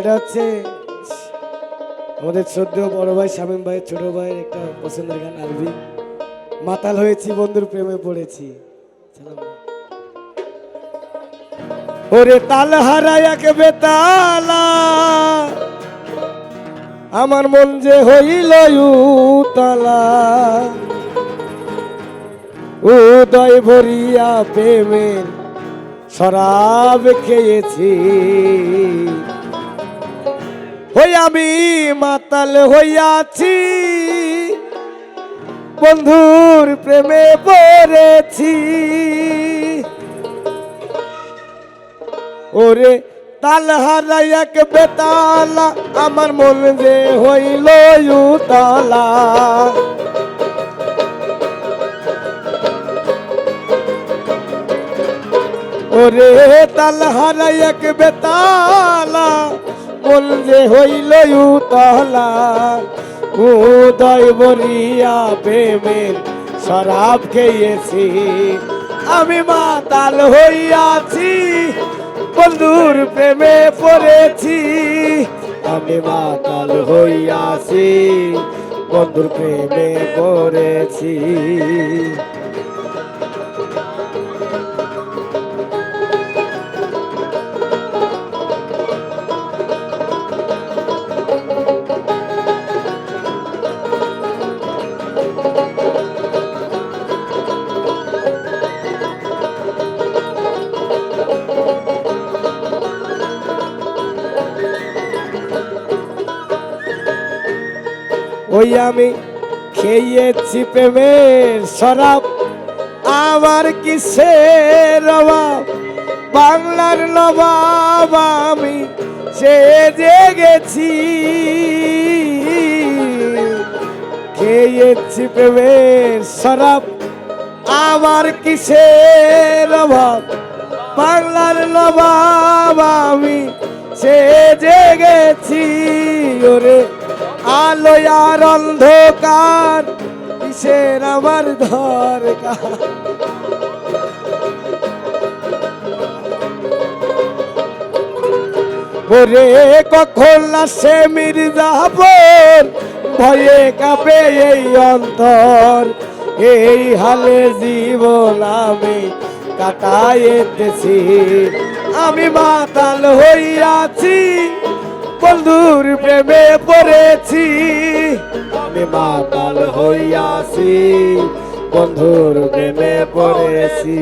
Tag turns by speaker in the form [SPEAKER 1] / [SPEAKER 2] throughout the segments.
[SPEAKER 1] এটা হচ্ছে আমাদের শ্রদ্ধ বড় ভাই, শামীম ভাইয়ের ছোট ভাইয়ের একটা পছন্দের গান আলবি মাতাল হয়েছি, বন্ধুর প্রেমে পড়েছি। ওরে তাল হারাই এক বেতালা, আমার মন যে হইল উতালা। উদয় ভরিয়া প্রেমের শরাব খেয়েছি। আমি মাতাল হইয়াছি। বন্ধুর প্রেমে পড়েছি। ওরে তাল হারাই এক বেতালা, আমার মন যে হইল উতালা। ওরে তাল হারাই এক বেতালা মন যে হইল উতলা, উদয় বরিয়া প্রেমের শরাব খেয়েছি। আমি মাতাল হইয়াছি, বন্ধুর প্রেমে পড়েছি। আমি মাতাল হইয়াছি, বন্ধুর প্রেমে পড়েছি। ওই আমি খেয়েছি প্রেমের শরাব। আমার কিসের অভাব? বাংলার নবাব আমি সে জেগেছি খেয়েছি প্রেমের শরাব। আমার কিসের অভাব? বাংলার নবাব আমি সে জেগেছি ওরে আলো আর অন্ধকার, কিসের আমার দরকার ওরে কখন সে মির্জাফর ভয়ে কাঁপে এই অন্তর। এই হালে জীবন আমি কাটাইতেছি। আমি মাতাল হইয়াছি বন্ধুর প্রেমে পড়েছি। আমি মাতাল হইয়াছি বন্ধুর প্রেমে পড়েছি।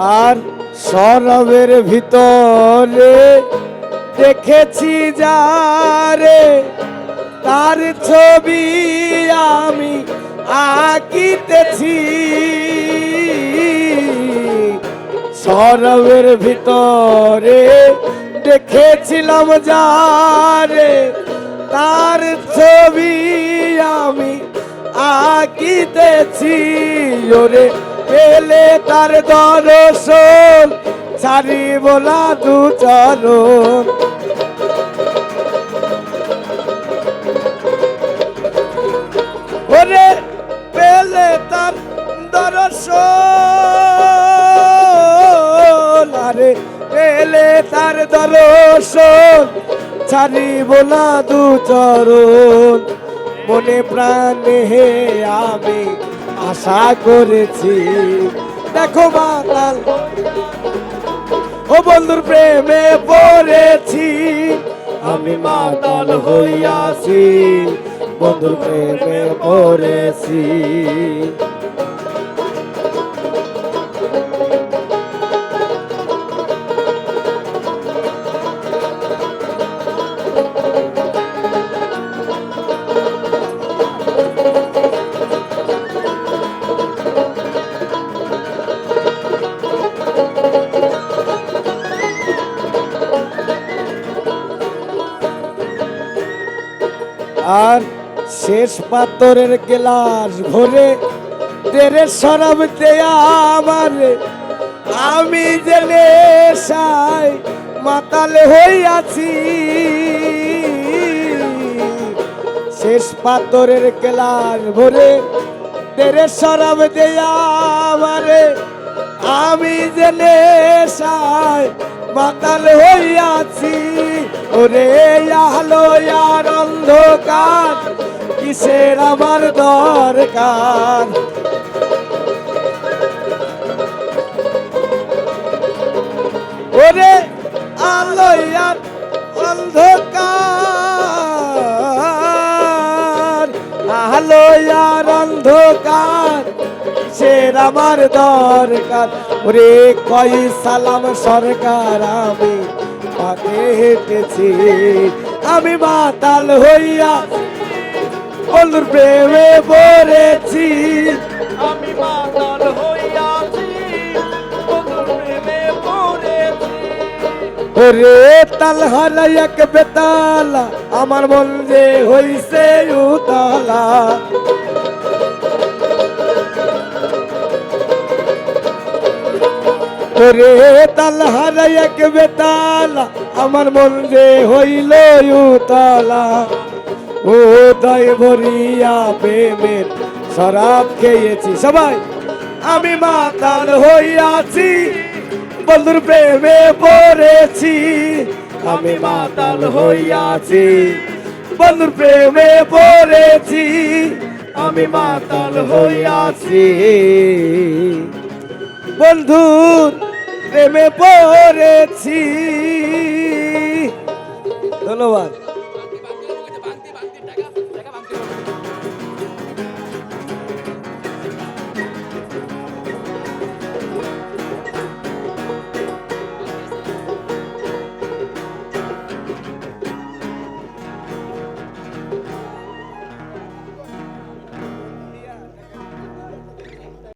[SPEAKER 1] আর সরবের ভিতরে দেখেছি যারে, তার ছবি আমি আঁকিতেছি। সরবের ভিতরে দেখেছিলাম যারে, তার ছবি আমি আঁকিতেছি। ওরে পেলে তার দর্শন সারি বলা দু চরণ। ওরে পেলে তার দর্শন, আরে পেলে তার দর্শন ছাড়ি বলা দু চরণ। মনে প্রাণে হে আমি আশা করেছি। দেখো বাতাল। ও বন্ধুর প্রেমে পড়েছি। আমি মাতাল হইয়াছি। বন্ধুর প্রেমে পড়েছি। আর শেষ পাথরের গ্লাস ভরে তেরে সরব দেয়া আমার। আমি যে নেশায় মাতাল হইয়াছি। শেষ পাথরের গ্লাস ভরে তেরে সরব দেয়া আমারে। আমি যে নেশায় মাতাল হইয়াছি। ওরে আলো আর অন্ধকার, কিসের আমার দরকার? ওরে আলো আর অন্ধকার, আলো আর অন্ধকার, কিসের আমার দরকার? ওরে কই সালাম সরকার আমি। পাতে হেঁটেছি। আমি মাতাল হইয়া বন্ধুর প্রেমে পড়েছি।
[SPEAKER 2] আমি মাতাল হইয়াছি
[SPEAKER 1] তাল হালাই এক বেতালা, আমার মন যে হইছে উতালা। ওরে তাল হালাই এক বেতালা। আমার মন যে হইল উতালা। ও দয় ভরিয়া প্রেমের শরাব খেয়েছি। সবাই, আমি মাতাল হইয়াছি, বন্ধুর প্রেমে পড়েছি। আমি মাতাল হইয়াছি, বন্ধুর প্রেমে পড়েছি। আমি মাতাল হইয়াছি। বন্ধুর প্রেমে পড়েছি। ধন্যবাদ।